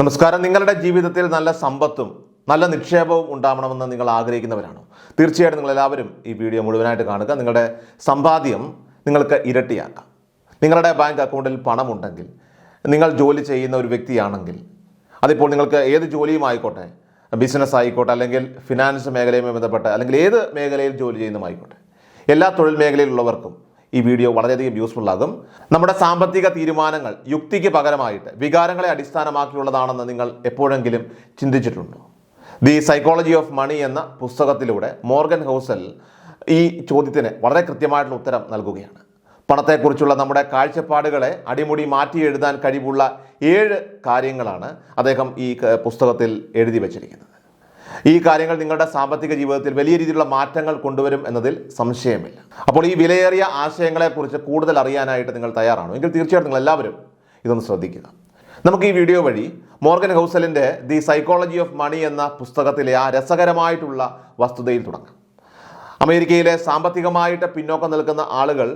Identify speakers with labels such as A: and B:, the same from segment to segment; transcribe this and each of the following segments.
A: നമസ്കാരം. നിങ്ങളുടെ ജീവിതത്തിൽ നല്ല സമ്പത്തും നല്ല നിക്ഷേപവും ഉണ്ടാവണമെന്ന് നിങ്ങൾ ആഗ്രഹിക്കുന്നവരാണോ? തീർച്ചയായിട്ടും നിങ്ങൾ എല്ലാവരും ഈ വീഡിയോ മുഴുവനായിട്ട് കാണുക. നിങ്ങളുടെ സമ്പാദ്യം നിങ്ങൾക്ക് ഇരട്ടിയാക്കാം. നിങ്ങളുടെ ബാങ്ക് അക്കൗണ്ടിൽ പണമുണ്ടെങ്കിൽ നിങ്ങൾ ജോലി ചെയ്യുന്ന ഒരു വ്യക്തിയാണെങ്കിൽ അതിപ്പോൾ നിങ്ങൾക്ക് ഏത് ജോലിയും ആയിക്കോട്ടെ ബിസിനസ് ആയിക്കോട്ടെ അല്ലെങ്കിൽ ഫിനാൻസ് മേഖലയുമായി ബന്ധപ്പെട്ട് അല്ലെങ്കിൽ ഏത് മേഖലയിൽ ജോലി ചെയ്യുന്നതുമായിക്കോട്ടെ എല്ലാ തൊഴിൽ മേഖലയിലുള്ളവർക്കും ഈ വീഡിയോ വളരെയധികം യൂസ്ഫുൾ ആകും. നമ്മുടെ സാമ്പത്തിക തീരുമാനങ്ങൾ യുക്തിക്ക് പകരമായിട്ട് വികാരങ്ങളെ അടിസ്ഥാനമാക്കിയുള്ളതാണെന്ന് നിങ്ങൾ എപ്പോഴെങ്കിലും ചിന്തിച്ചിട്ടുണ്ടോ? ദി സൈക്കോളജി ഓഫ് മണി എന്ന പുസ്തകത്തിലൂടെ മോർഗൻ ഹൗസൽ ഈ ചോദ്യത്തിന് വളരെ കൃത്യമായിട്ടുള്ള ഉത്തരം നൽകുകയാണ്. പണത്തെക്കുറിച്ചുള്ള നമ്മുടെ കാഴ്ചപ്പാടുകളെ അടിമുടി മാറ്റി എഴുതാൻ കഴിവുള്ള ഏഴ് കാര്യങ്ങളാണ് അദ്ദേഹം ഈ പുസ്തകത്തിൽ എഴുതി വച്ചിരിക്കുന്നത്. ഈ കാര്യങ്ങൾ നിങ്ങളുടെ സാമ്പത്തിക ജീവിതത്തിൽ വലിയ രീതിയിലുള്ള മാറ്റങ്ങൾ കൊണ്ടുവരും എന്നതിൽ സംശയമില്ല. അപ്പോൾ ഈ വിലയേറിയ ആശയങ്ങളെക്കുറിച്ച് കൂടുതൽ അറിയാനായിട്ട് നിങ്ങൾ തയ്യാറാണോ? എങ്കിൽ തീർച്ചയായിട്ടും നിങ്ങൾ എല്ലാവരും ഇതൊന്ന് ശ്രദ്ധിക്കുക. നമുക്ക് ഈ വീഡിയോ വഴി മോർഗൻ ഹൗസലിന്റെ ദി സൈക്കോളജി ഓഫ് മണി എന്ന പുസ്തകത്തിലെ ആ രസകരമായിട്ടുള്ള വസ്തുതയിൽ തുടങ്ങാം. അമേരിക്കയിലെ സാമ്പത്തികമായിട്ട് പിന്നോക്കം നിൽക്കുന്ന ആളുകൾ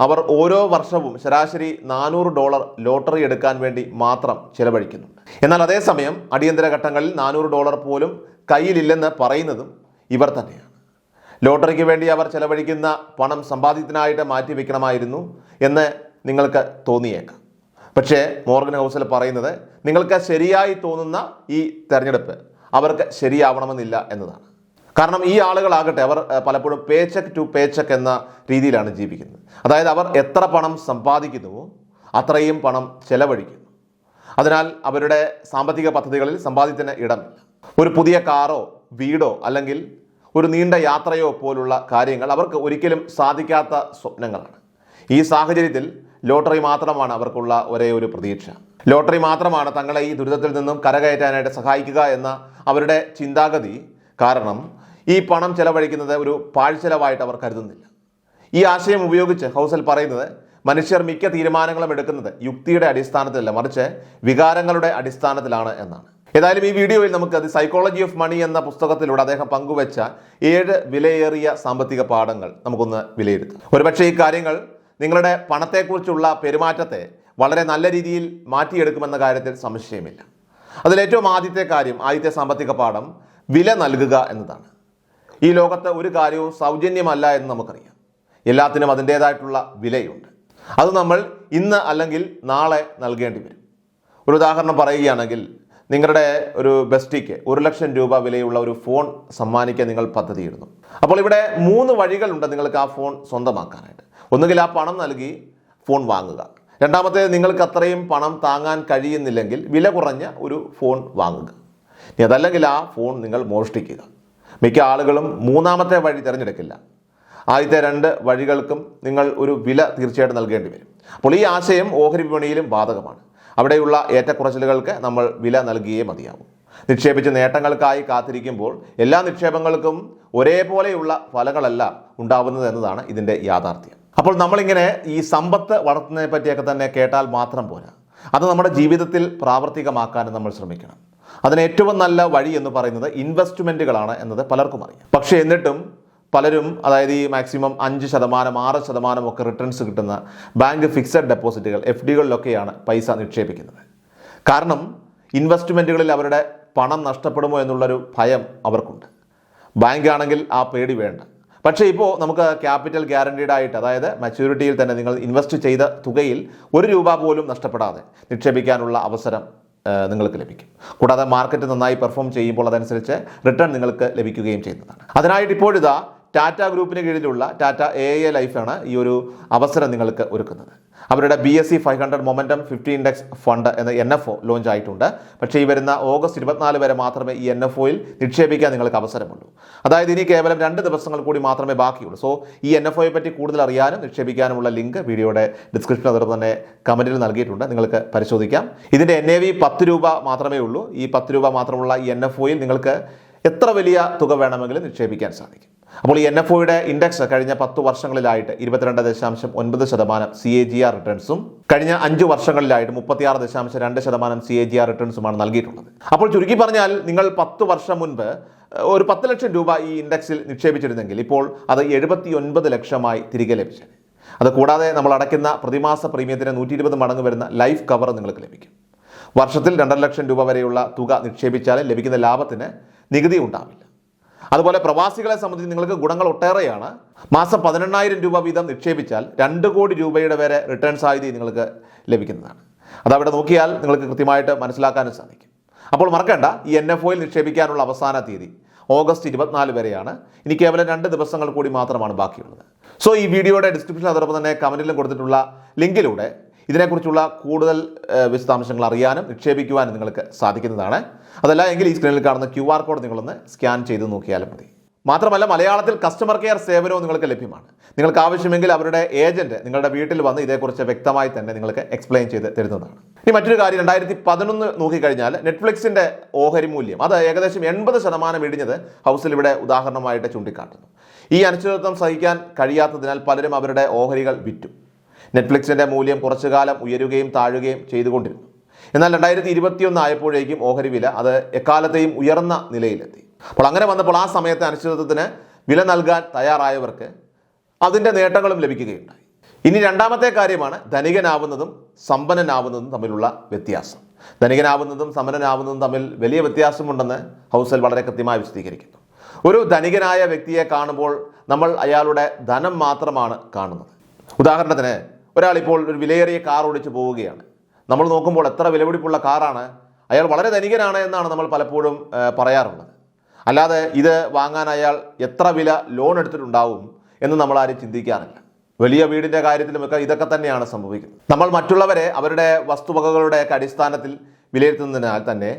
A: അവർ ഓരോ വർഷവും ശരാശരി നാനൂറ് ഡോളർ ലോട്ടറി എടുക്കാൻ വേണ്ടി മാത്രം ചിലവഴിക്കുന്നുണ്ട് എന്നാൽ അതേസമയം അടിയന്തര ഘട്ടങ്ങളിൽ നാനൂറ് ഡോളർ പോലും കയ്യിലില്ലെന്ന് പറയുന്നതും ഇവർ തന്നെയാണ്. ലോട്ടറിക്ക് വേണ്ടി അവർ ചെലവഴിക്കുന്ന പണം സമ്പാദ്യത്തിനായിട്ട് മാറ്റിവെക്കണമായിരുന്നു എന്ന് നിങ്ങൾക്ക് തോന്നിയേക്കാം. പക്ഷേ മോർഗൻ ഹൗസിൽ പറയുന്നത് നിങ്ങൾക്ക് ശരിയായി തോന്നുന്ന ഈ തെരഞ്ഞെടുപ്പ് അവർക്ക് ശരിയാവണമെന്നില്ല എന്നതാണ്. കാരണം ഈ ആളുകളാകട്ടെ അവർ പലപ്പോഴും pay check to pay check എന്ന രീതിയിലാണ് ജീവിക്കുന്നത്. അതായത് അവർ എത്ര പണം സമ്പാദിക്കുന്നുവോ അത്രയും പണം ചെലവഴിക്കുന്നു. അതിനാൽ അവരുടെ സാമ്പത്തിക പദ്ധതികളിൽ സമ്പാദ്യത്തിന് ഇടം. ഒരു പുതിയ കാറോ വീടോ അല്ലെങ്കിൽ ഒരു നീണ്ട യാത്രയോ പോലുള്ള കാര്യങ്ങൾ അവർക്ക് ഒരിക്കലും സാധിക്കാത്ത സ്വപ്നങ്ങളാണ്. ഈ സാഹചര്യത്തിൽ ലോട്ടറി മാത്രമാണ് അവർക്കുള്ള ഒരേ ഒരു പ്രതീക്ഷ. ലോട്ടറി മാത്രമാണ് തങ്ങളെ ഈ ദുരിതത്തിൽ നിന്നും കരകയറ്റാനായിട്ട് സഹായിക്കുക എന്ന അവരുടെ ചിന്താഗതി കാരണം ഈ പണം ചെലവഴിക്കുന്നത് ഒരു പാഴ്ചെലവായിട്ട് അവർ കരുതുന്നില്ല. ഈ ആശയം ഉപയോഗിച്ച് ഹൗസൽ പറയുന്നത് മനുഷ്യർ മിക്ക തീരുമാനങ്ങളും എടുക്കുന്നത് യുക്തിയുടെ അടിസ്ഥാനത്തിലല്ല മറിച്ച് വികാരങ്ങളുടെ അടിസ്ഥാനത്തിലാണ് എന്നാണ്. ഏതായാലും ഈ വീഡിയോയിൽ നമുക്ക് അത് സൈക്കോളജി ഓഫ് മണി എന്ന പുസ്തകത്തിലൂടെ അദ്ദേഹം പങ്കുവച്ച ഏഴ് വിലയേറിയ സാമ്പത്തിക പാഠങ്ങൾ നമുക്കൊന്ന് വിലയിരുത്താം. ഒരുപക്ഷെ ഈ കാര്യങ്ങൾ നിങ്ങളുടെ പണത്തെക്കുറിച്ചുള്ള പെരുമാറ്റത്തെ വളരെ നല്ല രീതിയിൽ മാറ്റിയെടുക്കുമെന്ന കാര്യത്തിൽ സംശയമില്ല. അതിലേറ്റവും ആദ്യത്തെ കാര്യം ആദ്യത്തെ സാമ്പത്തിക പാഠം വില നൽകുക എന്നതാണ്. ഈ ലോകത്ത് ഒരു കാര്യവും സൗജന്യമല്ല എന്ന് നമുക്കറിയാം. എല്ലാത്തിനും അതിന്റേതായിട്ടുള്ള വിലയുണ്ട്. അത് നമ്മൾ ഇന്ന് അല്ലെങ്കിൽ നാളെ നൽകേണ്ടി വരും. ഒരു ഉദാഹരണം പറയുകയാണെങ്കിൽ നിങ്ങളുടെ ഒരു ബെസ്റ്റിക്ക് ഒരു ലക്ഷം രൂപ വിലയുള്ള ഒരു ഫോൺ സമ്മാനിക്കാൻ നിങ്ങൾ പദ്ധതിയിടുന്നു. അപ്പോൾ ഇവിടെ മൂന്ന് വഴികളുണ്ട് നിങ്ങൾക്ക് ആ ഫോൺ സ്വന്തമാക്കാനായിട്ട്. ഒന്നുകിൽ ആ പണം നൽകി ഫോൺ വാങ്ങുക. രണ്ടാമത്തേത് നിങ്ങൾക്ക് അത്രയും പണം താങ്ങാൻ കഴിയുന്നില്ലെങ്കിൽ വില കുറഞ്ഞ ഒരു ഫോൺ വാങ്ങുക. അതല്ലെങ്കിൽ ആ ഫോൺ നിങ്ങൾ മോഷ്ടിക്കുക. മിക്ക ആളുകളും മൂന്നാമത്തെ വഴി തിരഞ്ഞെടുക്കില്ല. ആദ്യത്തെ രണ്ട് വഴികൾക്കും നിങ്ങൾ ഒരു വില തീർച്ചയായിട്ടും നൽകേണ്ടി വരും. അപ്പോൾ ഈ ആശയം ഓഹരി വിപണിയിലും ബാധകമാണ്. അവിടെയുള്ള ഏറ്റക്കുറച്ചിലുകൾക്ക് നമ്മൾ വില നൽകിയേ മതിയാവും. നിക്ഷേപിച്ച നേട്ടങ്ങൾക്കായി കാത്തിരിക്കുമ്പോൾ എല്ലാ നിക്ഷേപങ്ങൾക്കും ഒരേപോലെയുള്ള ഫലങ്ങളല്ല ഉണ്ടാവുന്നത് എന്നതാണ് ഇതിന്റെ യാഥാർത്ഥ്യം. അപ്പോൾ നമ്മളിങ്ങനെ ഈ സമ്പത്ത് വളർത്തുന്നതിനെ പറ്റിയൊക്കെ തന്നെ കേട്ടാൽ മാത്രം പോരാ. അത് നമ്മുടെ ജീവിതത്തിൽ പ്രാവർത്തികമാക്കാനും നമ്മൾ ശ്രമിക്കണം. അതിന് ഏറ്റവും നല്ല വഴി എന്ന് പറയുന്നത് ഇൻവെസ്റ്റ്മെന്റുകളാണ് എന്നത് പലർക്കും അറിയാം. പക്ഷേ എന്നിട്ടും പലരും അതായത് ഈ മാക്സിമം അഞ്ച് ശതമാനം ആറ് ശതമാനം ഒക്കെ റിട്ടേൺസ് കിട്ടുന്ന ബാങ്ക് ഫിക്സഡ് ഡെപ്പോസിറ്റുകൾ എഫ് ഡികളിലൊക്കെയാണ് പൈസ നിക്ഷേപിക്കുന്നത്. കാരണം ഇൻവെസ്റ്റ്മെന്റുകളിൽ അവരുടെ പണം നഷ്ടപ്പെടുമോ എന്നുള്ളൊരു ഭയം അവർക്കുണ്ട്. ബാങ്ക് ആണെങ്കിൽ ആ പേടി വേണ്ട. പക്ഷേ ഇപ്പോൾ നമുക്ക് ക്യാപിറ്റൽ ഗ്യാരണ്ടീഡ് ആയിട്ട് അതായത് മച്യൂരിറ്റിയിൽ തന്നെ നിങ്ങൾ ഇൻവെസ്റ്റ് ചെയ്ത തുകയിൽ ഒരു രൂപ പോലും നഷ്ടപ്പെടാതെ നിക്ഷേപിക്കാനുള്ള അവസരം നിങ്ങൾക്ക് ലഭിക്കും. കൂടാതെ മാർക്കറ്റ് നന്നായി പെർഫോം ചെയ്യുമ്പോൾ അതനുസരിച്ച് റിട്ടേൺ നിങ്ങൾക്ക് ലഭിക്കുകയും ചെയ്യുന്നതാണ്. അതിനായിട്ട് ഇപ്പോഴിതാ ടാറ്റ ഗ്രൂപ്പിന് കീഴിലുള്ള ടാറ്റ എ എ ലൈഫാണ് ഈ ഒരു അവസരം നിങ്ങൾക്ക് ഒരുക്കുന്നത്. അവരുടെ B S C five hundred momentum fifty index fund എന്ന എൻ എഫ് ഒ ലോഞ്ച് ആയിട്ടുണ്ട്. പക്ഷേ ഈ വരുന്ന ഓഗസ്റ്റ് ഇരുപത്തിനാല് വരെ മാത്രമേ ഈ എൻ എഫ് ഒയിൽ നിക്ഷേപിക്കാൻ നിങ്ങൾക്ക് അവസരമുള്ളൂ. അതായത് ഇനി കേവലം രണ്ട് ദിവസങ്ങൾ കൂടി മാത്രമേ ബാക്കിയുള്ളൂ. സോ ഈ എൻ എഫ് ഒയെ പറ്റി കൂടുതൽ അറിയാനും നിക്ഷേപിക്കാനുമുള്ള ലിങ്ക് വീഡിയോയുടെ ഡിസ്ക്രിപ്ഷൻ അതോടൊപ്പം തന്നെ കമന്റിൽ നൽകിയിട്ടുണ്ട്. നിങ്ങൾക്ക് പരിശോധിക്കാം. ഇതിന്റെ എൻ എ വി പത്ത് രൂപ മാത്രമേ ഉള്ളൂ. ഈ പത്ത് രൂപ മാത്രമുള്ള ഈ എൻ എഫ് ഒയിൽ നിങ്ങൾക്ക് എത്ര വലിയ തുക വേണമെങ്കിലും നിക്ഷേപിക്കാൻ സാധിക്കും. അപ്പോൾ ഈ എൻ എഫ് ഒയുടെ ഇൻഡെക്സ് കഴിഞ്ഞ പത്ത് വർഷങ്ങളിലായിട്ട് ഇരുപത്തിരണ്ട് ദശാംശം ഒൻപത് ശതമാനം സി എ ജി ആർ റിട്ടേൺസും കഴിഞ്ഞ അഞ്ച് വർഷങ്ങളിലായിട്ട് മുപ്പത്തിയാറ് ദശാംശം രണ്ട് ശതമാനം സി എ ജി ആർ റിട്ടേൺസുമാണ് നൽകിയിട്ടുള്ളത്. അപ്പോൾ ചുരുക്കി പറഞ്ഞാൽ നിങ്ങൾ പത്ത് വർഷം മുൻപ് ഒരു പത്ത് ലക്ഷം രൂപ ഈ ഇൻഡെക്സിൽ നിക്ഷേപിച്ചിരുന്നെങ്കിൽ ഇപ്പോൾ അത് എഴുപത്തി ഒൻപത് ലക്ഷമായി തിരികെ ലഭിച്ചു അത് കൂടാതെ നമ്മൾ അടയ്ക്കുന്ന പ്രതിമാസ പ്രീമിയത്തിന് നൂറ്റി ഇരുപത് മടങ്ങ് വരുന്ന ലൈഫ് കവർ നിങ്ങൾക്ക് ലഭിക്കും. വർഷത്തിൽ രണ്ടര ലക്ഷം രൂപ വരെയുള്ള തുക നിക്ഷേപിച്ചാലും ലഭിക്കുന്ന ലാഭത്തിന് നികുതി ഉണ്ടാവില്ല. അതുപോലെ പ്രവാസികളെ സംബന്ധിച്ച് നിങ്ങൾക്ക് ഗുണങ്ങൾ ഒട്ടേറെയാണ്. മാസം പതിനെണ്ണായിരം രൂപ വീതം നിക്ഷേപിച്ചാൽ രണ്ട് കോടി രൂപയുടെ വരെ റിട്ടേൺ സാധ്യത നിങ്ങൾക്ക് ലഭിക്കുന്നതാണ്. അതവിടെ നോക്കിയാൽ നിങ്ങൾക്ക് കൃത്യമായിട്ട് മനസ്സിലാക്കാനും സാധിക്കും. അപ്പോൾ മറക്കണ്ട ഈ എൻ എഫ് ഒയിൽ നിക്ഷേപിക്കാനുള്ള അവസാന തീയതി ഓഗസ്റ്റ് ഇരുപത്തിനാല് വരെയാണ്. ഇനി കേവലം രണ്ട് ദിവസങ്ങൾ കൂടി മാത്രമാണ് ബാക്കിയുള്ളത്. സോ ഈ വീഡിയോയുടെ ഡിസ്ക്രിപ്ഷൻ അതോടൊപ്പം തന്നെ കമന്റിലും കൊടുത്തിട്ടുള്ള ലിങ്കിലൂടെ ഇതിനെക്കുറിച്ചുള്ള കൂടുതൽ വിശദാംശങ്ങൾ അറിയാനും നിക്ഷേപിക്കുവാനും നിങ്ങൾക്ക് സാധിക്കുന്നതാണ്. അതല്ല എങ്കിൽ ഈ സ്ക്രീനിൽ കാണുന്ന ക്യു ആർ കോഡ് നിങ്ങളൊന്ന് സ്കാൻ ചെയ്ത് നോക്കിയാലും മതി. മാത്രമല്ല മലയാളത്തിൽ കസ്റ്റമർ കെയർ സേവനവും നിങ്ങൾക്ക് ലഭ്യമാണ്. നിങ്ങൾക്ക് ആവശ്യമെങ്കിൽ അവരുടെ ഏജന്റ് നിങ്ങളുടെ വീട്ടിൽ വന്ന് ഇതേക്കുറിച്ച് വ്യക്തമായി തന്നെ നിങ്ങൾക്ക് എക്സ്പ്ലെയിൻ ചെയ്ത് തരുന്നതാണ്. ഇനി മറ്റൊരു കാര്യം രണ്ടായിരത്തി പതിനൊന്ന് നോക്കിക്കഴിഞ്ഞാൽ നെറ്റ്ഫ്ലിക്സിന്റെ ഓഹരി മൂല്യം അത് ഏകദേശം എൺപത് ശതമാനം ഇടിഞ്ഞത് ഹൗസിൽ ഇവിടെ ഉദാഹരണമായിട്ട് ചൂണ്ടിക്കാട്ടുന്നു. ഈ അനിശ്ചിതത്വം സഹിക്കാൻ കഴിയാത്തതിനാൽ പലരും അവരുടെ ഓഹരികൾ വിറ്റു. നെറ്റ്ഫ്ലിക്സിന്റെ മൂല്യം കുറച്ചു കാലം ഉയരുകയും താഴുകയും ചെയ്തുകൊണ്ടിരുന്നു. എന്നാൽ രണ്ടായിരത്തി ഇരുപത്തിയൊന്ന് ആയപ്പോഴേക്കും ഓഹരി വില അത് എക്കാലത്തെയും ഉയർന്ന നിലയിലെത്തി. അപ്പോൾ അങ്ങനെ വന്നപ്പോൾ ആ സമയത്തെ അനിശ്ചിതത്വത്തിന് വില നൽകാൻ തയ്യാറായവർക്ക് അതിന്റെ നേട്ടങ്ങളും ലഭിക്കുകയുണ്ടായി. ഇനി രണ്ടാമത്തെ കാര്യമാണ് ധനികനാവുന്നതും സമ്പന്നനാവുന്നതും തമ്മിലുള്ള വ്യത്യാസം. ധനികനാവുന്നതും സമ്പന്നനാവുന്നതും തമ്മിൽ വലിയ വ്യത്യാസമുണ്ടെന്ന് ഹൗസൽ വളരെ കൃത്യമായി വിശദീകരിക്കുന്നു. ഒരു ധനികനായ വ്യക്തിയെ കാണുമ്പോൾ നമ്മൾ അയാളുടെ ധനം മാത്രമാണ് കാണുന്നത്. ഉദാഹരണത്തിന് ഒരാളിപ്പോൾ ഒരു വിലയേറിയ കാർ ഓടിച്ച് പോവുകയാണ്. നമ്മൾ നോക്കുമ്പോൾ എത്ര വിലപിടിപ്പുള്ള കാറാണ്. അയാൾ വളരെ ധനികനാണ് എന്നാണ് നമ്മൾ പലപ്പോഴും പറയാറുള്ളത്. അല്ലാതെ ഇത് വാങ്ങാൻ അയാൾ എത്ര വില ലോൺ എടുത്തിട്ടുണ്ടാവും എന്ന് നമ്മൾ ആരും ചിന്തിക്കാറില്ല. വലിയ വീടിന്റെ കാര്യത്തിലുമൊക്കെ ഇതൊക്കെ തന്നെയാണ് സംഭവിക്കുന്നത്. നമ്മൾ മറ്റുള്ളവരെ അവരുടെ വസ്തുവകകളുടെ ഒക്കെ അടിസ്ഥാനത്തിൽ വിലയിരുത്തുന്നതിനാൽ തന്നെ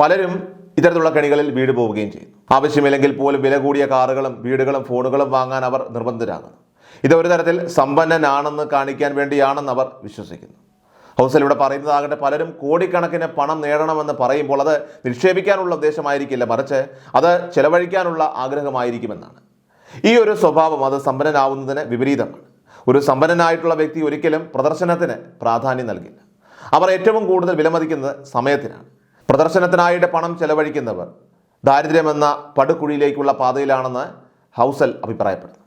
A: പലരും ഇത്തരത്തിലുള്ള കെണികളിൽ വീട് പോവുകയും ചെയ്യുന്നു. ആവശ്യമില്ലെങ്കിൽ പോലും വില കൂടിയ കാറുകളും വീടുകളും ഫോണുകളും വാങ്ങാൻ അവർ നിർബന്ധിതരാകുന്നു. ഇത് ഒരു തരത്തിൽ സമ്പന്നനാണെന്ന് കാണിക്കാൻ വേണ്ടിയാണെന്ന് അവർ വിശ്വസിക്കുന്നു. ഹൗസൽ ഇവിടെ പറയുന്നതാകട്ടെ പലരും കോടിക്കണക്കിന് പണം നേടണമെന്ന് പറയുമ്പോൾ അത് നിക്ഷേപിക്കാനുള്ള ഉദ്ദേശമായിരിക്കില്ല മറിച്ച് അത് ചെലവഴിക്കാനുള്ള ആഗ്രഹമായിരിക്കുമെന്നാണ്. ഈ ഒരു സ്വഭാവം അത് സമ്പന്നനാവുന്നതിന് വിപരീതമാണ്. ഒരു സമ്പന്നനായിട്ടുള്ള വ്യക്തി ഒരിക്കലും പ്രദർശനത്തിന് പ്രാധാന്യം നൽകില്ല. അവർ ഏറ്റവും കൂടുതൽ വിലമതിക്കുന്നത് സമയത്തിനാണ്. പ്രദർശനത്തിനായിട്ട് പണം ചെലവഴിക്കുന്നവർ ദാരിദ്ര്യമെന്ന പടുക്കുഴിയിലേക്കുള്ള പാതയിലാണെന്ന് ഹൗസൽ അഭിപ്രായപ്പെടുന്നു.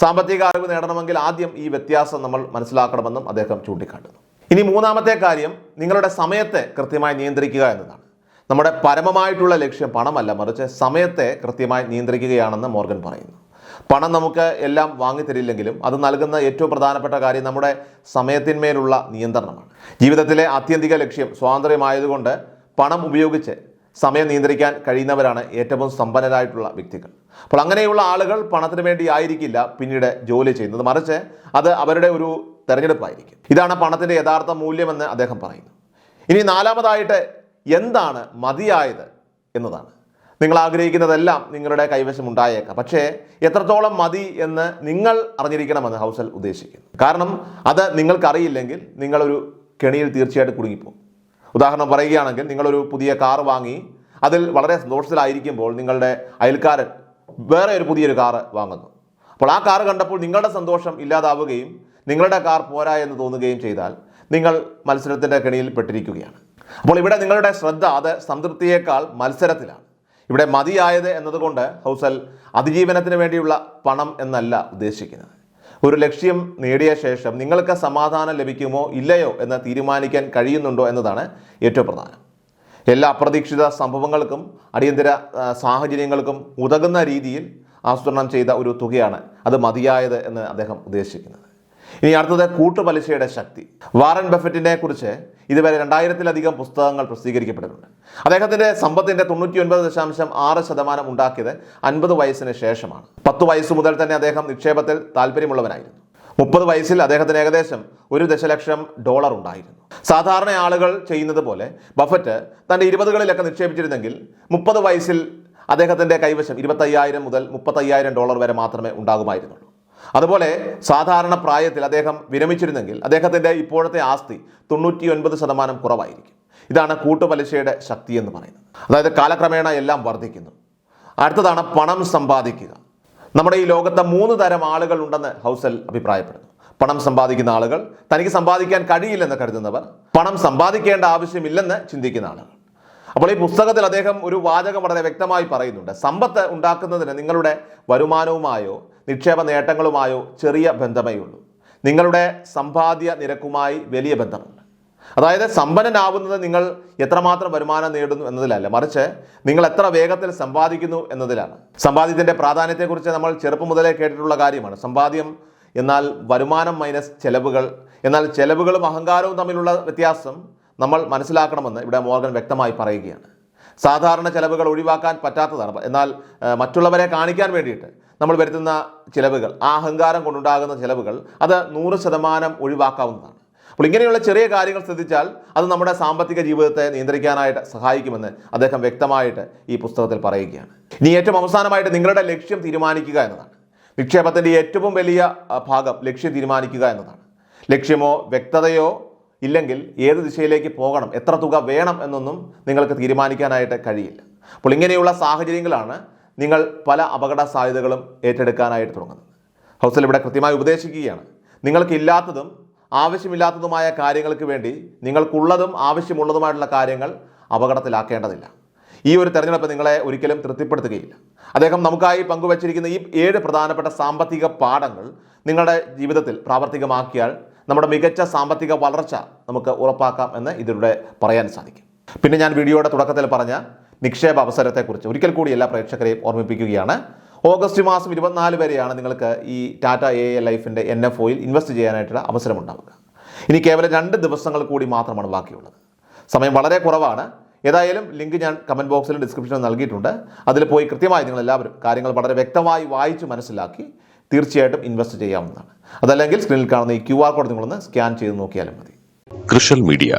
A: സാമ്പത്തിക അറിവ് നേടണമെങ്കിൽ ആദ്യം ഈ വ്യത്യാസം നമ്മൾ മനസ്സിലാക്കണമെന്നും അദ്ദേഹം ചൂണ്ടിക്കാട്ടുന്നു. ഇനി മൂന്നാമത്തെ കാര്യം നിങ്ങളുടെ സമയത്തെ കൃത്യമായി നിയന്ത്രിക്കുക എന്നതാണ്. നമ്മുടെ പരമമായിട്ടുള്ള ലക്ഷ്യം പണമല്ല മറിച്ച് സമയത്തെ കൃത്യമായി നിയന്ത്രിക്കുകയാണെന്ന് മോർഗൻ പറയുന്നു. പണം നമുക്ക് എല്ലാം വാങ്ങിത്തരില്ലെങ്കിലും അത് നൽകുന്ന ഏറ്റവും പ്രധാനപ്പെട്ട കാര്യം നമ്മുടെ സമയത്തിന്മേലുള്ള നിയന്ത്രണമാണ്. ജീവിതത്തിലെ ആത്യന്തിക ലക്ഷ്യം സ്വാതന്ത്ര്യമായതുകൊണ്ട് പണം ഉപയോഗിച്ച് സമയം നിയന്ത്രിക്കാൻ കഴിയുന്നവരാണ് ഏറ്റവും സമ്പന്നരായിട്ടുള്ള വ്യക്തികൾ. അപ്പോൾ അങ്ങനെയുള്ള ആളുകൾ പണത്തിന് വേണ്ടി ആയിരിക്കില്ല പിന്നീട് ജോലി ചെയ്യുന്നത്. മറിച്ച് അത് അവരുടെ ഒരു തെരഞ്ഞെടുപ്പായിരിക്കും. ഇതാണ് പണത്തിന്റെ യഥാർത്ഥ മൂല്യമെന്ന് അദ്ദേഹം പറയുന്നു. ഇനി നാലാമതായിട്ട് എന്താണ് മതിയായത് എന്നതാണ്. നിങ്ങൾ ആഗ്രഹിക്കുന്നതെല്ലാം നിങ്ങളുടെ കൈവശം ഉണ്ടായേക്കാം. പക്ഷേ എത്രത്തോളം മതി എന്ന് നിങ്ങൾ അറിഞ്ഞിരിക്കണമെന്ന് ഹൗസൽ ഉദ്ദേശിക്കുന്നു. കാരണം അത് നിങ്ങൾക്കറിയില്ലെങ്കിൽ നിങ്ങളൊരു കെണിയിൽ തീർച്ചയായിട്ടും കുടുങ്ങിപ്പോകും ഉദാഹരണം പറയുകയാണെങ്കിൽ നിങ്ങളൊരു പുതിയ കാർ വാങ്ങി അതിൽ വളരെ സന്തോഷത്തിലായിരിക്കുമ്പോൾ നിങ്ങളുടെ അയൽക്കാരൻ വേറെ ഒരു പുതിയൊരു കാറ് വാങ്ങുന്നു. അപ്പോൾ ആ കാറ് കണ്ടപ്പോൾ നിങ്ങളുടെ സന്തോഷം ഇല്ലാതാവുകയും നിങ്ങളുടെ കാർ പോരാ എന്ന് തോന്നുകയും ചെയ്താൽ നിങ്ങൾ മത്സരത്തിന്റെ കെണിയിൽ പെട്ടിരിക്കുകയാണ്. അപ്പോൾ ഇവിടെ നിങ്ങളുടെ ശ്രദ്ധ അത് സംതൃപ്തിയേക്കാൾ മത്സരത്തിലാണ്. ഇവിടെ മതിയായത് എന്നതുകൊണ്ട് ഹൗസൽ അതിജീവനത്തിന് വേണ്ടിയുള്ള പണം എന്നല്ല ഉദ്ദേശിക്കുന്നത്. ഒരു ലക്ഷ്യം നേടിയ ശേഷം നിങ്ങൾക്ക് സമാധാനം ലഭിക്കുമോ ഇല്ലയോ എന്ന് തീരുമാനിക്കാൻ കഴിയുന്നുണ്ടോ എന്നതാണ് ഏറ്റവും പ്രധാനം. എല്ലാ അപ്രതീക്ഷിത സംഭവങ്ങൾക്കും അടിയന്തര സാഹചര്യങ്ങൾക്കും ഉതകുന്ന രീതിയിൽ ആസൂത്രണം ചെയ്ത ഒരു തുകയാണ് അത് മതിയായത് എന്ന് അദ്ദേഹം ഉദ്ദേശിക്കുന്നത്. ഇനി അടുത്തത് കൂട്ടുപലിശയുടെ ശക്തി. വാറൻ ബഫറ്റിനെ കുറിച്ച് ഇതുവരെ രണ്ടായിരത്തിലധികം പുസ്തകങ്ങൾ പ്രസിദ്ധീകരിക്കപ്പെട്ടിട്ടുണ്ട്. അദ്ദേഹത്തിന്റെ സമ്പത്തിന്റെ തൊണ്ണൂറ്റി ഒൻപത് ദശാംശം ആറ് ശതമാനം ഉണ്ടാക്കിയത് അൻപത് വയസ്സിന് ശേഷമാണ്. പത്ത് വയസ്സ് മുതൽ തന്നെ അദ്ദേഹം നിക്ഷേപത്തിൽ താല്പര്യമുള്ളവനായിരുന്നു. മുപ്പത് വയസ്സിൽ അദ്ദേഹത്തിന് ഏകദേശം ഒരു ദശലക്ഷം ഡോളർ ഉണ്ടായിരുന്നു. സാധാരണ ആളുകൾ ചെയ്യുന്നത് പോലെ ബഫറ്റ് തന്റെ ഇരുപതുകളിലൊക്കെ നിക്ഷേപിച്ചിരുന്നെങ്കിൽ മുപ്പത് വയസ്സിൽ അദ്ദേഹത്തിന്റെ കൈവശം ഇരുപത്തയ്യായിരം മുതൽ മുപ്പത്തയ്യായിരം ഡോളർ വരെ മാത്രമേ ഉണ്ടാകുമായിരുന്നുള്ളൂ. അതുപോലെ സാധാരണ പ്രായത്തിൽ അദ്ദേഹം വിരമിച്ചിരുന്നെങ്കിൽ അദ്ദേഹത്തിന്റെ ഇപ്പോഴത്തെ ആസ്തി തൊണ്ണൂറ്റി ഒൻപത് ശതമാനം കുറവായിരിക്കും. ഇതാണ് കൂട്ടുപലിശയുടെ ശക്തി എന്ന് പറയുന്നത്. അതായത് കാലക്രമേണ എല്ലാം വർദ്ധിക്കുന്നു. അടുത്തതാണ് പണം സമ്പാദിക്കുക. നമ്മുടെ ഈ ലോകത്തെ മൂന്ന് തരം ആളുകൾ ഉണ്ടെന്ന് ഹൗസൽ അഭിപ്രായപ്പെടുന്നു. പണം സമ്പാദിക്കുന്ന ആളുകൾ തനിക്ക് സമ്പാദിക്കാൻ കഴിയില്ലെന്ന് കരുതുന്നവർ പണം സമ്പാദിക്കേണ്ട ആവശ്യമില്ലെന്ന് ചിന്തിക്കുന്ന ആളുകൾ. അപ്പോൾ ഈ പുസ്തകത്തിൽ അദ്ദേഹം ഒരു വാചകം വളരെ വ്യക്തമായി പറയുന്നുണ്ട്. സമ്പത്ത് ഉണ്ടാക്കുന്നതിന് നിങ്ങളുടെ വരുമാനവുമായോ നിക്ഷേപ നേട്ടങ്ങളുമായോ ചെറിയ ബന്ധമേ ഉള്ളൂ നിങ്ങളുടെ സമ്പാദ്യ നിരക്കുമായി വലിയ ബന്ധമുണ്ട് അതായത് സമ്പന്നനാവുന്നത് നിങ്ങൾ എത്രമാത്രം വരുമാനം നേടുന്നു എന്നതിലല്ല. മറിച്ച് നിങ്ങൾ എത്ര വേഗത്തിൽ സമ്പാദിക്കുന്നു എന്നതിലാണ്. സമ്പാദ്യത്തിന്റെ പ്രാധാന്യത്തെക്കുറിച്ച് നമ്മൾ ചെറുപ്പം മുതലേ കേട്ടിട്ടുള്ള കാര്യമാണ്. സമ്പാദ്യം എന്നാൽ വരുമാനം മൈനസ് ചെലവുകൾ. എന്നാൽ ചെലവുകളും അഹങ്കാരവും തമ്മിലുള്ള വ്യത്യാസം നമ്മൾ മനസ്സിലാക്കണമെന്ന് ഇവിടെ മോർഗൻ വ്യക്തമായി പറയുകയാണ്. സാധാരണ ചെലവുകൾ ഒഴിവാക്കാൻ പറ്റാത്തതാണ്. എന്നാൽ മറ്റുള്ളവരെ കാണിക്കാൻ വേണ്ടിയിട്ട് നമ്മൾ വരുത്തുന്ന ചിലവുകൾ ആ അഹങ്കാരം കൊണ്ടുണ്ടാകുന്ന ചിലവുകൾ അത് നൂറ് ശതമാനം ഒഴിവാക്കാവുന്നതാണ്. അപ്പോൾ ഇങ്ങനെയുള്ള ചെറിയ കാര്യങ്ങൾ ശ്രദ്ധിച്ചാൽ അത് നമ്മുടെ സാമ്പത്തിക ജീവിതത്തെ നിയന്ത്രിക്കാനായിട്ട് സഹായിക്കുമെന്ന് അദ്ദേഹം വ്യക്തമായിട്ട് ഈ പുസ്തകത്തിൽ പറയുകയാണ്. ഇനി ഏറ്റവും അവസാനമായിട്ട് നിങ്ങളുടെ ലക്ഷ്യം തീരുമാനിക്കുക എന്നതാണ്. നിക്ഷേപത്തിന്റെ ഏറ്റവും വലിയ ഭാഗം ലക്ഷ്യം തീരുമാനിക്കുക എന്നതാണ്. ലക്ഷ്യമോ വ്യക്തതയോ ഇല്ലെങ്കിൽ ഏത് ദിശയിലേക്ക് പോകണം എത്ര തുക വേണം എന്നൊന്നും നിങ്ങൾക്ക് തീരുമാനിക്കാനായിട്ട് കഴിയില്ല. അപ്പോൾ ഇങ്ങനെയുള്ള സാഹചര്യങ്ങളാണ് നിങ്ങൾ പല അപകട സാധ്യതകളും ഏറ്റെടുക്കാനായിട്ട് തുടങ്ങുന്നത് ഹൗസിൽ ഇവിടെ കൃത്യമായി ഉപദേശിക്കുകയാണ്. നിങ്ങൾക്കില്ലാത്തതും ആവശ്യമില്ലാത്തതുമായ കാര്യങ്ങൾക്ക് വേണ്ടി നിങ്ങൾക്കുള്ളതും ആവശ്യമുള്ളതുമായിട്ടുള്ള കാര്യങ്ങൾ അപകടത്തിലാക്കേണ്ടതില്ല. ഈ ഒരു തെരഞ്ഞെടുപ്പ് നിങ്ങളെ ഒരിക്കലും തൃപ്തിപ്പെടുത്തുകയില്ല. അദ്ദേഹം നമുക്കായി പങ്കുവച്ചിരിക്കുന്ന ഈ ഏഴ് പ്രധാനപ്പെട്ട സാമ്പത്തിക പാഠങ്ങൾ നിങ്ങളുടെ ജീവിതത്തിൽ പ്രാവർത്തികമാക്കിയാൽ നമ്മുടെ മികച്ച സാമ്പത്തിക വളർച്ച നമുക്ക് ഉറപ്പാക്കാം എന്ന് ഇതിലൂടെ പറയാൻ സാധിക്കും. പിന്നെ ഞാൻ വീഡിയോയുടെ തുടക്കത്തിൽ പറഞ്ഞ നിക്ഷേപ അവസരത്തെക്കുറിച്ച് ഒരിക്കൽ കൂടി എല്ലാ പ്രേക്ഷകരെയും ഓർമ്മിപ്പിക്കുകയാണ്. ഓഗസ്റ്റ് മാസം ഇരുപത്തിനാല് വരെയാണ് നിങ്ങൾക്ക് ഈ ടാറ്റ എ എ ലൈഫിന്റെ എൻ എഫ് ഒയിൽ ഇൻവെസ്റ്റ് ചെയ്യാനായിട്ടുള്ള അവസരമുണ്ടാവുക. ഇനി കേവലം രണ്ട് ദിവസങ്ങൾ കൂടി മാത്രമാണ് ബാക്കിയുള്ളത്. സമയം വളരെ കുറവാണ്. ഏതായാലും ലിങ്ക് ഞാൻ കമന്റ് ബോക്സിലും ഡിസ്ക്രിപ്ഷനിൽ നൽകിയിട്ടുണ്ട്. അതിൽ പോയി കൃത്യമായി നിങ്ങൾ എല്ലാവരും കാര്യങ്ങൾ വളരെ വ്യക്തമായി വായിച്ച് മനസ്സിലാക്കി തീർച്ചയായിട്ടും ഇൻവെസ്റ്റ് ചെയ്യാവുന്നതാണ്. അതല്ലെങ്കിൽ സ്ക്രീനിൽ കാണുന്ന ഈ ക്യു ആർ കോഡ് നിങ്ങളൊന്ന് സ്കാൻ ചെയ്ത് നോക്കിയാലും മതി.
B: കൃഷൽ മീഡിയ